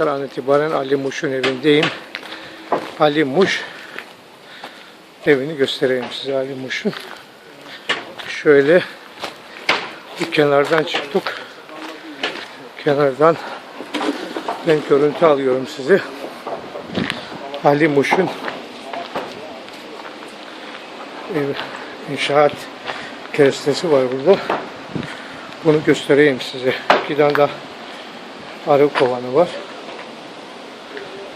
An itibaren Ali Muş'un evindeyim. Ali Muş evini göstereyim size Ali Muş'un. Şöyle bir kenardan çıktık. Kenardan ben görüntü alıyorum size. Ali Muş'un inşaat kerestesi var burada. Bunu göstereyim size. Bir tane de arı kovanı var.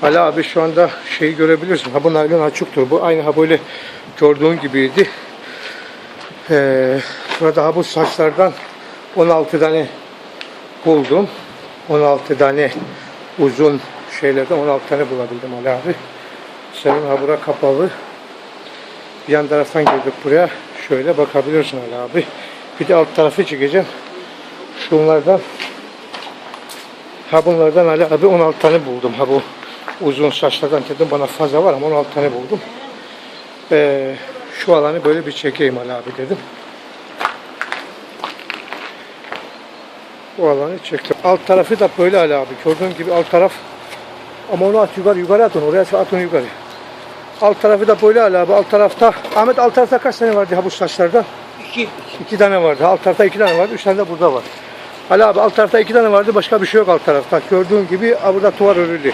Ali abi şu anda şeyi görebilirsin. Ha bu naylon açıktır. Bu aynı ha böyle gördüğün gibiydi. Ee, burada ha bu saçlardan 16 tane buldum. 16 tane uzun şeylerden 16 tane bulabildim Ali abi. Senin ha bura kapalı. Bir yan taraftan girdik buraya. Şöyle bakabilirsin Ali abi. Bir de alt tarafı çekeceğim. Şunlardan ha bunlardan Ali abi 16 tane buldum. Ha bu uzun saçlardan dedim bana fazla var ama 16 tane buldum. Ee, şu alanı böyle bir çekeyim Ali abi dedim. Bu alanı çektim. Alt tarafı da böyle Ali abi. Gördüğün gibi alt taraf ama onu at yukarı yukarı at onu. Oraya at onu yukarı. Alt tarafı da böyle Ali abi. Alt tarafta Ahmet alt tarafta kaç tane vardı ha bu saçlardan? İki. İki tane vardı. Alt tarafta iki tane vardı. Üç tane de burada var. Ali abi alt tarafta iki tane vardı. Başka bir şey yok alt tarafta. Gördüğün gibi burada tuvar örülü.